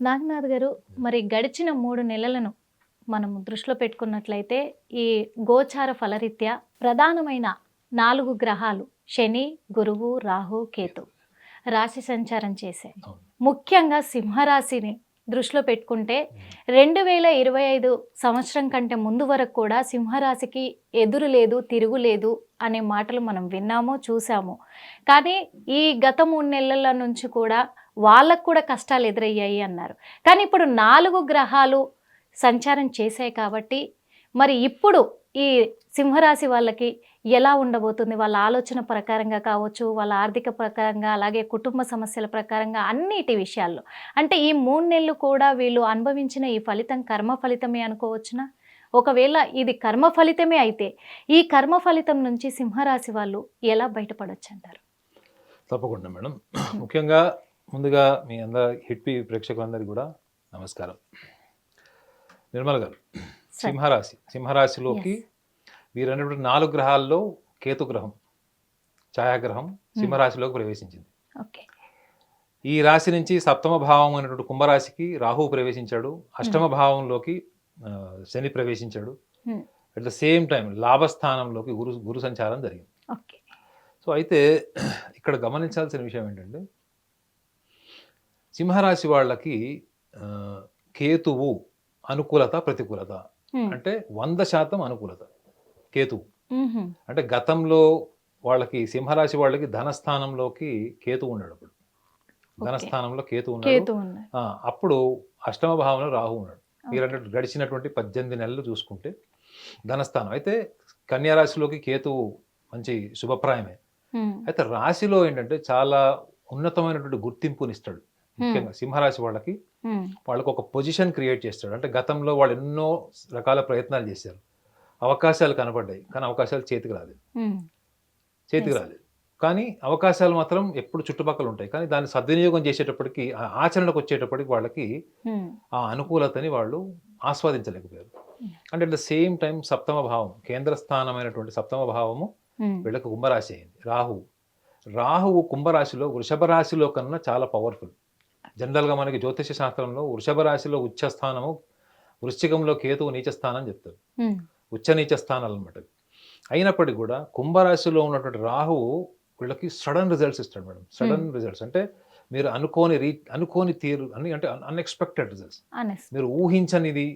నాగనాథ్ గారు మరి గడిచిన మూడు నెలలను మనం దృష్టిలో పెట్టుకున్నట్లయితే ఈ గోచార ఫలరీత్యా ప్రధానమైన నాలుగు గ్రహాలు శని గురువు రాహు కేతు రాశి సంచారం అవును. ముఖ్యంగా సింహరాశిని దృష్టిలో పెట్టుకుంటే రెండు వేల ఇరవై ఐదు సంవత్సరం కంటే ముందు వరకు కూడా సింహరాశికి ఎదురు లేదు తిరుగు లేదు అనే మాటలు మనం విన్నాము చూసాము కానీ ఈ గత మూడు నెలల నుంచి కూడా వాళ్ళకు కూడా కష్టాలు ఎదురయ్యాయి అన్నారు. కానీ ఇప్పుడు నాలుగు గ్రహాలు సంచారం చేశాయి కాబట్టి మరి ఇప్పుడు ఈ సింహరాశి వాళ్ళకి ఎలా ఉండబోతుంది? వాళ్ళ ఆలోచన ప్రకారంగా కావచ్చు వాళ్ళ ఆర్థిక ప్రకారంగా అలాగే కుటుంబ సమస్యల ప్రకారంగా అన్నిటి విషయాల్లో. అంటే ఈ మూడు నెలలు కూడా వీళ్ళు అనుభవించిన ఈ ఫలితం కర్మ ఫలితమే అనుకోవచ్చునా? ఒకవేళ ఇది కర్మ ఫలితమే అయితే ఈ కర్మ ఫలితం నుంచి సింహరాశి వాళ్ళు ఎలా బయటపడొచ్చు అంటారు తప్పకుండా మేడం. ముఖ్యంగా ముందుగా మీ అందరి హిట్పి ప్రేక్షకులందరికీ కూడా నమస్కారం. నిర్మల్ గారు సింహరాశి సింహరాశిలోకి వీరన్నటువంటి నాలుగు గ్రహాల్లో కేతు గ్రహం ఛాయాగ్రహం సింహరాశిలోకి ప్రవేశించింది. ఈ రాశి నుంచి సప్తమ భావం అయినటువంటి కుంభరాశికి రాహువు ప్రవేశించాడు అష్టమ భావంలోకి ఆ, శని ప్రవేశించాడు. Hmm. At the same time లాభస్థానంలోకి గురు గురు సంచారం జరిగింది. సో అయితే ఇక్కడ గమనించాల్సిన విషయం ఏంటంటే సింహరాశి వాళ్ళకి కేతువు అనుకూలత ప్రతికూలత. అంటే వంద శాతం అనుకూలత కేతువు. అంటే గతంలో వాళ్ళకి సింహరాశి వాళ్ళకి ధనస్థానంలోకి కేతు ఉన్నాడు అప్పుడు. ధనస్థానంలో కేతు ఉన్నాడు. అప్పుడు అష్టమ భావంలో రాహు ఉన్నాడు. మీరు గడిచినటువంటి పద్దెనిమిది నెలలు చూసుకుంటే ధనస్థానం. అయితే కన్యా రాశిలోకి కేతువు మంచి శుభప్రాయమే. అయితే రాశిలో ఏంటంటే చాలా ఉన్నతమైనటువంటి గుర్తింపునిస్తాడు. ముఖ్యంగా సింహరాశి వాళ్ళకి వాళ్ళకి ఒక పొజిషన్ క్రియేట్ చేస్తాడు. అంటే గతంలో వాళ్ళు ఎన్నో రకాల ప్రయత్నాలు చేశారు. అవకాశాలు కనపడ్డాయి కానీ అవకాశాలు చేతికి రాలేదు. చేతికి. రాలేదు. కానీ అవకాశాలు మాత్రం ఎప్పుడు చుట్టుపక్కల ఉంటాయి. కానీ దాన్ని సద్వినియోగం చేసేటప్పటికి ఆ ఆచరణకు వచ్చేటప్పటికి వాళ్ళకి ఆ అనుకూలతని వాళ్ళు ఆస్వాదించలేకపోయారు. అంటే అట్ ద సేమ్ టైం సప్తమ భావం కేంద్ర స్థానమైనటువంటి సప్తమ భావము వీళ్ళకి కుంభరాశి అయింది. రాహువు రాహువు కుంభరాశిలో వృషభ రాశిలో కన్నా చాలా పవర్ఫుల్ జనరల్గా మనకి జ్యోతిష శాస్త్రంలో వృషభ రాశిలో ఉచ్చ స్థానము వృశ్చికంలో కేతువు నీచ స్థానం చెప్తారు. ఉచ్చ నీచ స్థానాలు అనమాట అయినప్పటికీ కూడా కుంభరాశిలో ఉన్నటువంటి రాహువు వీళ్ళకి సడన్ రిజల్ట్స్ ఇస్తాడు మేడం. Sudden results. అంటే మీరు అనుకోని రీ అనుకోని తీరు అని అంటే అన్ఎక్స్పెక్టెడ్ రిజల్ట్స్ మీరు ఊహించనిది.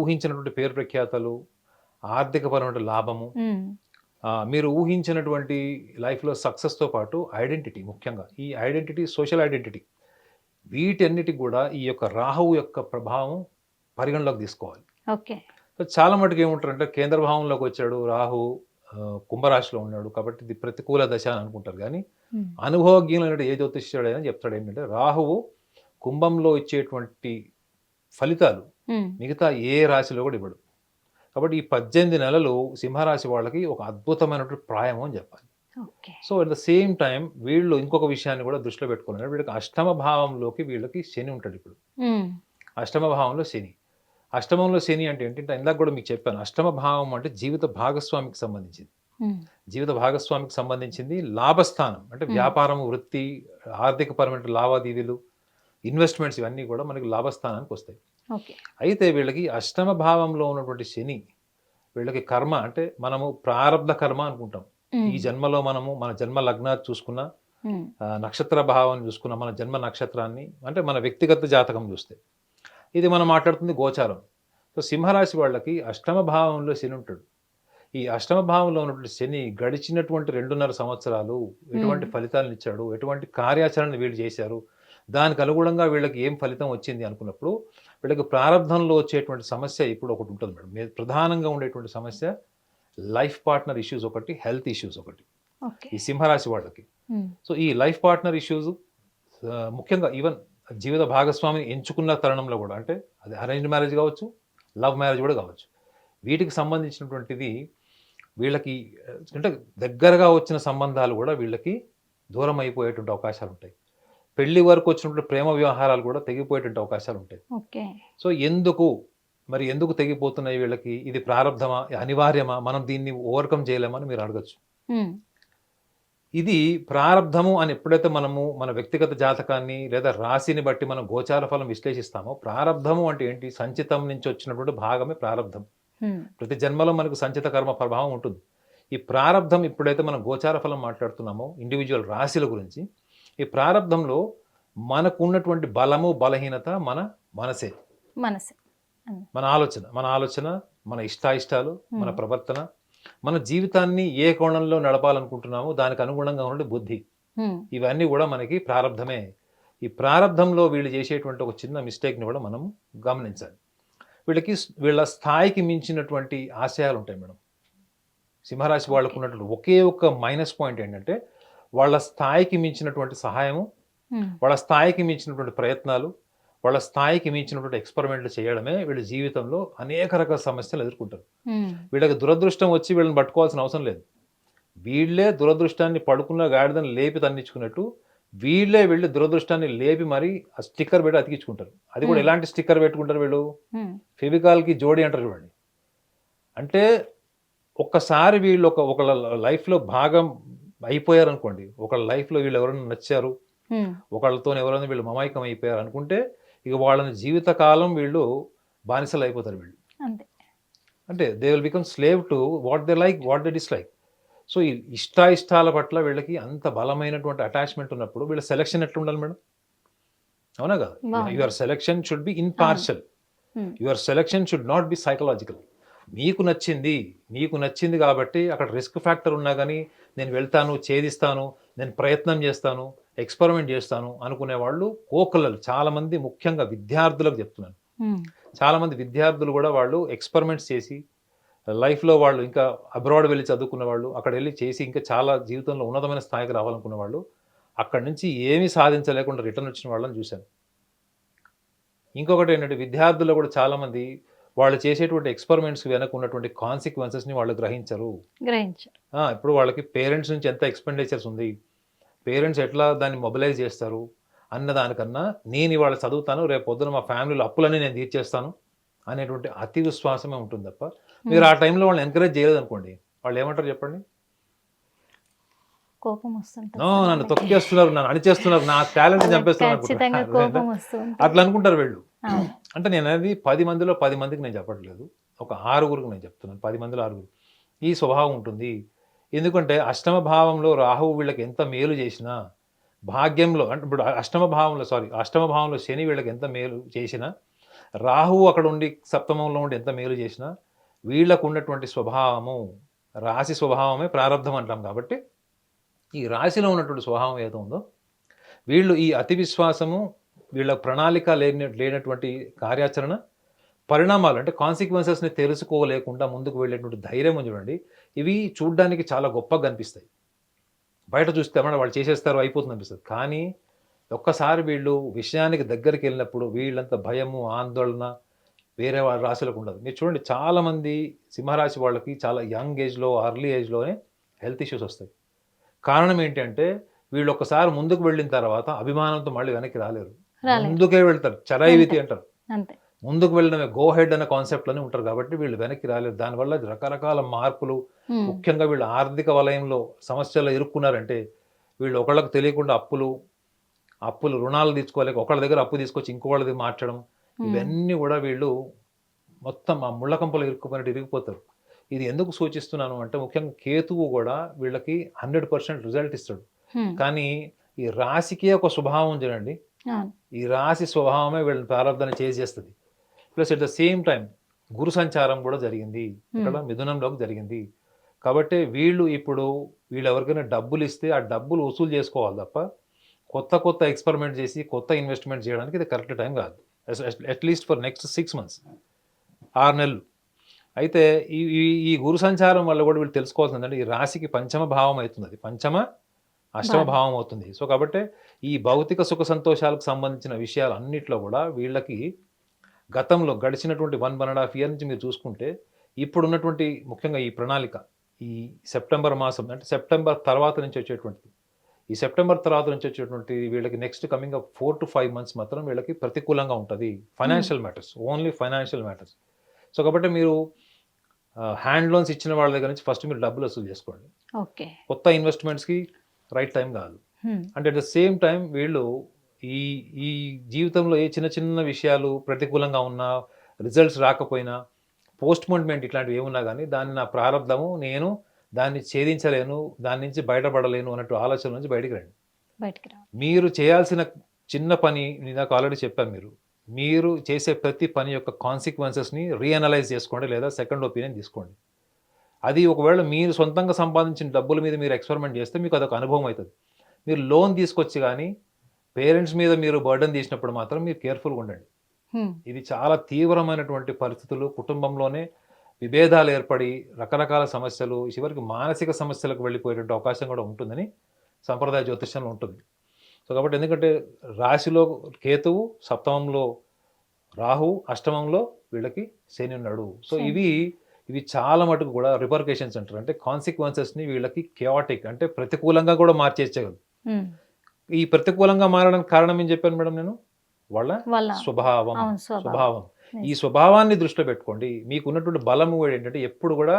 ఊహించినటువంటి పేరు ప్రఖ్యాతలు ఆర్థికపరమైన లాభము మీరు ఊహించినటువంటి లైఫ్లో సక్సెస్తో పాటు ఐడెంటిటీ ముఖ్యంగా. ఈ ఐడెంటిటీ సోషల్ ఐడెంటిటీ. వీటన్నిటికి కూడా ఈ యొక్క రాహువు యొక్క ప్రభావం పరిగణలోకి తీసుకోవాలి. ఓకే. సో చాలా మటుకు ఏముంటారంటే కేంద్ర భావంలోకి వచ్చాడు రాహు కుంభరాశిలో ఉన్నాడు కాబట్టి ఇది ప్రతికూల దశ అని అనుకుంటారు. కానీ అనుభవజ్ఞులైన ఏ జ్యోతిష్యుడైనా చెప్తాడు ఏంటంటే రాహువు కుంభంలో ఇచ్చేటువంటి ఫలితాలు మిగతా ఏ రాశిలో కూడా ఇవ్వడు. కాబట్టి ఈ పద్దెనిమిది నెలలు సింహరాశి వాళ్ళకి ఒక అద్భుతమైనటువంటి ప్రాయము అని చెప్పాలి. So at the same time వీళ్ళు ఇంకొక విషయాన్ని కూడా దృష్టిలో పెట్టుకున్నారు వీళ్ళకి అష్టమ భావంలోకి వీళ్ళకి శని ఉంటాడు ఇప్పుడు. అష్టమ భావంలో శని. అష్టమంలో శని అంటే ఏంటంటే ఇందాక కూడా మీకు చెప్పాను. అష్టమ భావం అంటే జీవిత భాగస్వామికి సంబంధించింది. జీవిత భాగస్వామికి సంబంధించింది లాభస్థానం. అంటే. వ్యాపారం వృత్తి ఆర్థికపరమైన లావాదేవీలు ఇన్వెస్ట్మెంట్స్ ఇవన్నీ కూడా మనకి లాభస్థానానికి వస్తాయి. అయితే వీళ్ళకి అష్టమ భావంలో ఉన్నటువంటి శని వీళ్ళకి కర్మ అంటే మనము ప్రారంధ కర్మ అనుకుంటాం. ఈ జన్మలో మనము మన జన్మ లగ్నాన్ని చూసుకున్న నక్షత్ర భావం చూసుకున్న మన జన్మ నక్షత్రాన్ని అంటే మన వ్యక్తిగత జాతకం చూస్తే. ఇది మనం మాట్లాడుతుంది గోచారం. సో సింహరాశి వాళ్ళకి అష్టమ భావంలో శని ఉంటాడు. ఈ అష్టమ భావంలో ఉన్నటువంటి శని గడిచినటువంటి రెండున్నర సంవత్సరాలు ఎటువంటి. ఫలితాలను ఇచ్చాడు ఎటువంటి కార్యాచరణ వీళ్ళు చేశారు దానికి అనుగుణంగా వీళ్ళకి ఏం ఫలితం వచ్చింది అనుకున్నప్పుడు వీళ్ళకి ప్రారంభంలో వచ్చేటువంటి సమస్య ఇప్పుడు ఒకటి ఉంటుంది మేడం. ప్రధానంగా ఉండేటువంటి సమస్య లైఫ్ పార్ట్నర్ ఇష్యూస్ ఒకటి హెల్త్ ఇష్యూస్ ఒకటి. ఈ సింహరాశి వాళ్ళకి. సో ఈ లైఫ్ పార్ట్నర్ ఇష్యూస్ ముఖ్యంగా ఈవెన్ జీవిత భాగస్వామిని ఎంచుకున్న తరుణంలో కూడా అంటే అది అరేంజ్ మ్యారేజ్ కావచ్చు లవ్ మ్యారేజ్ కూడా కావచ్చు. వీటికి సంబంధించినటువంటిది వీళ్ళకి అంటే దగ్గరగా వచ్చిన సంబంధాలు కూడా వీళ్ళకి దూరం అయిపోయేటువంటి అవకాశాలు ఉంటాయి. పెళ్ళి వరకు వచ్చినటువంటి ప్రేమ వ్యవహారాలు కూడా తెగిపోయేటువంటి అవకాశాలు ఉంటాయి. ఓకే. సో ఎందుకు మరి ఎందుకు తెగిపోతున్నాయి వీళ్ళకి? ఇది ప్రారంధమా అనివార్యమా? మనం దీన్ని ఓవర్కమ్ చేయలేమని మీరు అడగచ్చు. ఇది ప్రారంధము అని ఎప్పుడైతే మనము మన వ్యక్తిగత జాతకాన్ని లేదా రాశిని బట్టి మనం గోచార ఫలం విశ్లేషిస్తామో ప్రారంధము అంటే ఏంటి? సంచితం నుంచి వచ్చినటువంటి భాగమే ప్రారంధం. ప్రతి జన్మలో మనకు సంచిత కర్మ ప్రభావం ఉంటుంది. ఈ ప్రారంధం ఎప్పుడైతే మనం గోచార ఫలం మాట్లాడుతున్నామో ఇండివిజువల్ రాశిల గురించి ఈ ప్రారంధంలో మనకు ఉన్నటువంటి బలము బలహీనత మన మనసే. మనసే. మన ఆలోచన మన ఆలోచన మన ఇష్టాయిష్టాలు మన Hmm. ప్రవర్తన మన జీవితాన్ని ఏ కోణంలో నడపాలనుకుంటున్నామో దానికి అనుగుణంగా ఉండే బుద్ధి హ్మ్. ఇవన్నీ కూడా మనకి ప్రారంధమే ఈ ప్రారంధంలో వీళ్ళు చేసేటువంటి ఒక చిన్న మిస్టేక్ని కూడా మనం గమనించాలి వీళ్ళకి వీళ్ళ స్థాయికి మించినటువంటి ఆశయాలు ఉంటాయి మేడం సింహరాశి వాళ్ళకు ఉన్నటువంటి ఒకే ఒక్క మైనస్ పాయింట్ ఏంటంటే వాళ్ళ స్థాయికి మించినటువంటి సహాయము. వాళ్ళ స్థాయికి మించినటువంటి ప్రయత్నాలు వాళ్ళ స్థాయికి మించినటువంటి ఎక్స్పెరిమెంట్లు చేయడమే వీళ్ళ జీవితంలో అనేక రకాల సమస్యలు ఎదుర్కొంటారు. వీళ్ళకి దురదృష్టం వచ్చి వీళ్ళని పట్టుకోవాల్సిన అవసరం లేదు వీళ్ళే దురదృష్టాన్ని పడుకున్న గాడిదని లేపి తన్నించుకున్నట్టు వీళ్ళే వెళ్ళి దురదృష్టాన్ని లేపి మరి ఆ స్టిక్కర్ పెట్టి అతికించుకుంటారు అది కూడా. ఎలాంటి స్టిక్కర్ పెట్టుకుంటారు వీళ్ళు. ఫెవికాల్కి జోడి అంటారు చూడండి అంటే ఒక్కసారి వీళ్ళు ఒక ఒకళ్ళ లైఫ్లో భాగం అయిపోయారు అనుకోండి ఒకళ్ళ లైఫ్లో వీళ్ళు ఎవరైనా నచ్చారు. ఒకళ్ళతో ఎవరైనా వీళ్ళు మమైకం అయిపోయారు అనుకుంటే ఇక వాళ్ళని జీవితకాలం వీళ్ళు బానిసలు అయిపోతారు వీళ్ళు. అంతే. అంటే they will become slave to what they like what they dislike so ఈ ఇష్టాయిష్టాల పట్ల వీళ్ళకి అంత బలమైనటువంటి అటాచ్మెంట్ ఉన్నప్పుడు వీళ్ళ సెలెక్షన్ ఎట్లా ఉండాలి మేడం? అవునా కదా. Your selection should be impartial. Your selection should not be psychological నీకు నచ్చింది నీకు నచ్చింది కాబట్టి అక్కడ రిస్క్ ఫ్యాక్టర్ ఉన్నా కానీ నేను వెళ్తాను ఛేదిస్తాను నేను ప్రయత్నం చేస్తాను ఎక్స్పెరిమెంట్ చేస్తాను అనుకునే వాళ్ళు కోకలలు. చాలామంది ముఖ్యంగా విద్యార్థులకు చెప్తున్నాను. చాలామంది విద్యార్థులు కూడా వాళ్ళు ఎక్స్పెరిమెంట్స్ చేసి లైఫ్లో వాళ్ళు ఇంకా అబ్రాడ్ వెళ్ళి చదువుకున్న వాళ్ళు అక్కడ వెళ్ళి చేసి ఇంకా చాలా జీవితంలో ఉన్నతమైన స్థాయికి రావాలనుకున్న వాళ్ళు అక్కడి నుంచి ఏమీ సాధించలేకుండా రిటర్న్ వచ్చిన వాళ్ళని చూశాను. ఇంకొకటి ఏంటంటే విద్యార్థులు కూడా చాలామంది వాళ్ళు చేసేటువంటి ఎక్స్పెరిమెంట్స్ వెనక ఉన్నటువంటి కాన్సిక్వెన్సెస్ని వాళ్ళు గ్రహించరు. గ్రహించారు. ఇప్పుడు వాళ్ళకి పేరెంట్స్ నుంచి ఎంత ఎక్స్పెండిచర్స్ ఉంది పేరెంట్స్ ఎట్లా దాన్ని మొబిలైజ్ చేస్తారు అన్న దానికన్నా నేను ఇవాళ చదువుతాను రేపు పొద్దున మా ఫ్యామిలీలో అప్పులన్నీ నేను తీర్చేస్తాను అనేటువంటి అతి విశ్వాసమే ఉంటుంది తప్ప మీరు ఆ టైంలో వాళ్ళని ఎంకరేజ్ చేయలేదు అనుకోండి వాళ్ళు ఏమంటారు చెప్పండి? కోపం వస్తుంటుంది "నో, నన్ను తొక్కేస్తున్నారు నన్ను అణిచేస్తున్నారు నా టాలెంట్ చంపేస్తున్నారు వస్తుంది అట్లా అనుకుంటారు వీళ్ళు. అంటే నేను అనేది పది మందిలో పది మందికి నేను చెప్పట్లేదు. ఒక ఆరుగురికి నేను చెప్తున్నాను పది మందిలో ఆరుగురు. ఈ స్వభావం ఉంటుంది. ఎందుకంటే అష్టమ భావంలో రాహువు వీళ్ళకి ఎంత మేలు చేసినా భాగ్యంలో అంటే ఇప్పుడు అష్టమ భావంలో సారీ అష్టమ భావంలో శని వీళ్ళకి ఎంత మేలు చేసినా రాహువు అక్కడ ఉండి సప్తమంలో ఉండి ఎంత మేలు చేసినా వీళ్ళకు ఉన్నటువంటి స్వభావము రాశి స్వభావమే ప్రారంధం అంటాం కాబట్టి ఈ రాశిలో ఉన్నటువంటి స్వభావం ఏదో ఉందో వీళ్ళు ఈ అతి విశ్వాసము వీళ్ళ ప్రణాళిక లేని లేనటువంటి కార్యాచరణ పరిణామాలు అంటే కాన్సిక్వెన్సెస్ని తెలుసుకోలేకుండా ముందుకు వెళ్ళేటువంటి ధైర్యం చూడండి. ఇవి చూడ్డానికి చాలా గొప్పగా కనిపిస్తాయి బయట చూస్తే మన వాళ్ళు చేసేస్తారు అయిపోతుంది అనిపిస్తుంది. కానీ ఒక్కసారి వీళ్ళు విషయానికి దగ్గరికి వెళ్ళినప్పుడు వీళ్ళంత భయము ఆందోళన వేరే వాళ్ళ రాశులకు ఉండదు. మీరు చూడండి చాలామంది సింహరాశి వాళ్ళకి చాలా యంగ్ ఏజ్లో అర్లీ ఏజ్లోనే హెల్త్ ఇష్యూస్ వస్తాయి. కారణం ఏంటంటే వీళ్ళు ఒక్కసారి ముందుకు వెళ్ళిన తర్వాత అభిమానంతో మళ్ళీ వెనక్కి రాలేరు. ముందుకే వెళ్తారు. చరాయివితి అంటారు. అంతే. ముందుకు వెళ్ళడమే గో హెడ్ అనే కాన్సెప్ట్లోనే ఉంటారు కాబట్టి వీళ్ళు వెనక్కి రాలేరు దానివల్ల రకరకాల మార్పులు. ముఖ్యంగా వీళ్ళు ఆర్థిక వలయంలో సమస్యలు ఇరుక్కున్నారంటే వీళ్ళు ఒకళ్ళకి తెలియకుండా అప్పులు అప్పులు రుణాలు తీసుకోలేక ఒకళ్ళ దగ్గర అప్పు తీసుకొచ్చి ఇంకోళ్ళది మార్చడం. ఇవన్నీ కూడా వీళ్ళు మొత్తం ఆ ముళ్ళకంపలు ఇరుక్కుపోయినట్టు ఇరిగిపోతారు ఇది ఎందుకు సూచిస్తున్నాను అంటే ముఖ్యంగా కేతువు కూడా వీళ్ళకి హండ్రెడ్ పర్సెంట్ రిజల్ట్ ఇస్తాడు. కానీ ఈ రాశికే ఒక స్వభావం చూడండి ఈ రాశి స్వభావమే వీళ్ళని ప్రారంభన చేసేస్తుంది plus at the same time Guru సంచారం కూడా జరిగింది. ఇక్కడ మిథునంలోకి జరిగింది. కాబట్టి వీళ్ళు ఇప్పుడు వీళ్ళు ఎవరికైనా డబ్బులు ఇస్తే ఆ డబ్బులు వసూలు చేసుకోవాలి తప్ప కొత్త కొత్త ఎక్స్పెరిమెంట్ చేసి కొత్త ఇన్వెస్ట్మెంట్ చేయడానికి ఇది కరెక్ట్ టైం కాదు. At least for next six months ఆరు నెలలు. అయితే ఈ ఈ- గురు సంచారం వల్ల కూడా వీళ్ళు తెలుసుకోవాల్సింది ఏంటంటే ఈ రాశికి పంచమ భావం అవుతుంది అది పంచమ అష్టమ. భావం అవుతుంది. సో కాబట్టి ఈ భౌతిక సుఖ సంతోషాలకు సంబంధించిన విషయాలు అన్నిట్లో కూడా వీళ్ళకి గతంలో గడిచినటువంటి one one and half year నుంచి మీరు చూసుకుంటే ఇప్పుడు ఉన్నటువంటి ముఖ్యంగా ఈ ప్రణాళిక ఈ సెప్టెంబర్ మాసం అంటే సెప్టెంబర్ తర్వాత నుంచి వచ్చేటువంటిది. ఈ సెప్టెంబర్ తర్వాత నుంచి వచ్చేటువంటి వీళ్ళకి next coming up four to five months మాత్రం వీళ్ళకి ప్రతికూలంగా ఉంటుంది. Financial matters only financial matters. So కాబట్టి మీరు హ్యాండ్ లోన్స్ ఇచ్చిన వాళ్ళ దగ్గర నుంచి ఫస్ట్ మీరు డబ్బులు వసూలు చేసుకోండి. ఓకే. కొత్త ఇన్వెస్ట్మెంట్స్కి రైట్ టైం కాదు. అంటే అట్ ద సేమ్ టైం వీళ్ళు ఈ ఈ జీవితంలో ఏ చిన్న చిన్న విషయాలు ప్రతికూలంగా ఉన్నా రిజల్ట్స్ రాకపోయినా పోస్ట్ పోన్మెంట్ ఇట్లాంటివి ఏమున్నా కానీ దాన్ని నా ప్రారంధము నేను దాన్ని ఛేదించలేను దాని నుంచి బయటపడలేను అన్నట్టు ఆలోచన నుంచి బయటికి రండి. బయటికి రా మీరు చేయాల్సిన చిన్న పని నాకు ఆల్రెడీ చెప్పాను మీరు మీరు చేసే ప్రతి పని యొక్క కాన్సిక్వెన్సెస్ని రీఅనలైజ్ చేసుకోండి లేదా సెకండ్ ఒపీనియన్ తీసుకోండి. అది ఒకవేళ మీరు సొంతంగా సంపాదించిన డబ్బుల మీద మీరు ఎక్స్పెరిమెంట్ చేస్తే మీకు అదొక అనుభవం అవుతుంది. మీరు లోన్ తీసుకొచ్చి కానీ పేరెంట్స్ మీద మీరు బర్డన్ తీసినప్పుడు మాత్రం మీరు కేర్ఫుల్గా ఉండండి. ఇది చాలా తీవ్రమైనటువంటి పరిస్థితులు కుటుంబంలోనే విభేదాలు ఏర్పడి రకరకాల సమస్యలు చివరికి మానసిక సమస్యలకు వెళ్ళిపోయేటువంటి అవకాశం కూడా ఉంటుందని సంప్రదాయ జ్యోతిష్యంలో ఉంటుంది సో కాబట్టి ఎందుకంటే రాశిలో కేతువు సప్తమంలో రాహు అష్టమంలో వీళ్ళకి శని ఉన్నాడు సో. ఇవి ఇవి చాలా మటుకు కూడా రిపర్కేషన్స్ అంటారు అంటే కాన్సిక్వెన్సెస్ని వీళ్ళకి కెవాటిక్ అంటే ప్రతికూలంగా కూడా మార్చేయగలదు హ్మ్. ఈ ప్రతికూలంగా మారడానికి కారణం ఏం చెప్పాను మేడం నేను? వాళ్ళ స్వభావం. స్వభావం. ఈ స్వభావాన్ని దృష్టిలో పెట్టుకోండి. మీకు ఉన్నటువంటి బలం కూడా ఏంటంటే ఎప్పుడు కూడా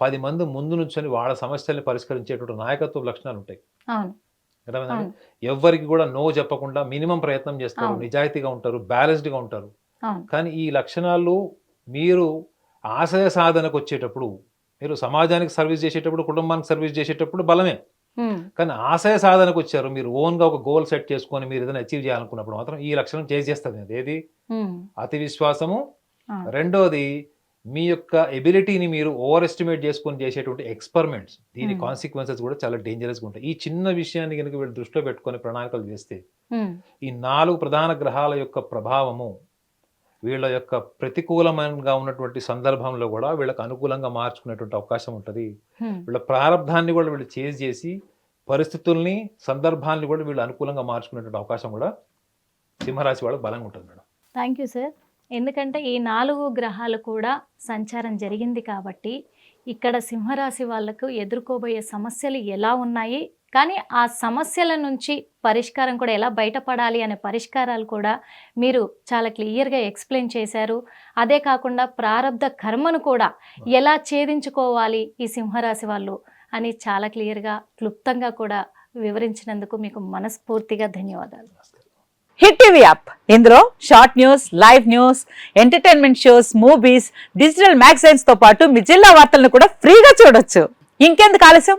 పది మంది ముందు నుంచొని వాళ్ళ సమస్యల్ని పరిష్కరించేటువంటి నాయకత్వ లక్షణాలు ఉంటాయి. ఎవ్వరికి కూడా నో చెప్పకుండా మినిమం ప్రయత్నం చేస్తారు. నిజాయితీగా ఉంటారు బ్యాలెన్స్డ్గా ఉంటారు. కానీ ఈ లక్షణాలు మీరు ఆశయ సాధనకు వచ్చేటప్పుడు మీరు సమాజానికి సర్వీస్ చేసేటప్పుడు కుటుంబానికి సర్వీస్ చేసేటప్పుడు బలమే. కానీ ఆశయ సాధనకు వచ్చారు మీరు ఓన్గా ఒక గోల్ సెట్ చేసుకొని మీరు ఏదైనా అచీవ్ చేయాలనుకున్నప్పుడు మాత్రం ఈ లక్షణం చేసేస్తుంది ఏది. అతి విశ్వాసము. రెండోది మీ యొక్క ఎబిలిటీని మీరు ఓవర్ ఎస్టిమేట్ చేసుకొని చేసేటువంటి ఎక్స్పెరిమెంట్స్ దీని. కాన్సిక్వెన్సెస్ కూడా చాలా డేంజరస్గా ఉంటాయి ఈ చిన్న విషయాన్ని కనుక వీళ్ళు దృష్టిలో పెట్టుకొని ప్రణాళికలు చేస్తే. ఈ నాలుగు ప్రధాన గ్రహాల యొక్క ప్రభావము వీళ్ళ యొక్క ప్రతికూలమైనగా ఉన్నటువంటి సందర్భంలో కూడా వీళ్ళకి అనుకూలంగా మార్చుకునేటువంటి అవకాశం ఉంటుంది. వీళ్ళ ప్రారంధాన్ని కూడా వీళ్ళు చేజ్ చేసి పరిస్థితుల్ని సందర్భాన్ని కూడా వీళ్ళు అనుకూలంగా మార్చుకునేటువంటి అవకాశం కూడా సింహరాశి వాళ్ళకి బలంగా ఉంటుంది మేడం. Thank you sir. ఎందుకంటే ఈ నాలుగు గ్రహాలు కూడా సంచారం జరిగింది కాబట్టి ఇక్కడ సింహరాశి వాళ్ళకు ఎదుర్కోబోయే సమస్యలు ఎలా ఉన్నాయి కానీ ఆ సమస్యల నుంచి పరిష్కారం కూడా ఎలా బయటపడాలి అనే పరిష్కారాలు కూడా మీరు చాలా క్లియర్గా ఎక్స్ప్లెయిన్ చేశారు. అదే కాకుండా ప్రారంధ కర్మను కూడా ఎలా ఛేదించుకోవాలి ఈ సింహరాశి వాళ్ళు అని చాలా క్లియర్గా క్లుప్తంగా కూడా వివరించినందుకు మీకు మనస్ఫూర్తిగా ధన్యవాదాలు. Hit TV app. ఇందులో short news live news entertainment shows movies digital మ్యాగజైన్స్తో పాటు మీ జిల్లా వార్తలను కూడా ఫ్రీగా చూడొచ్చు. ఇంకెందుకు ఆలస్యం?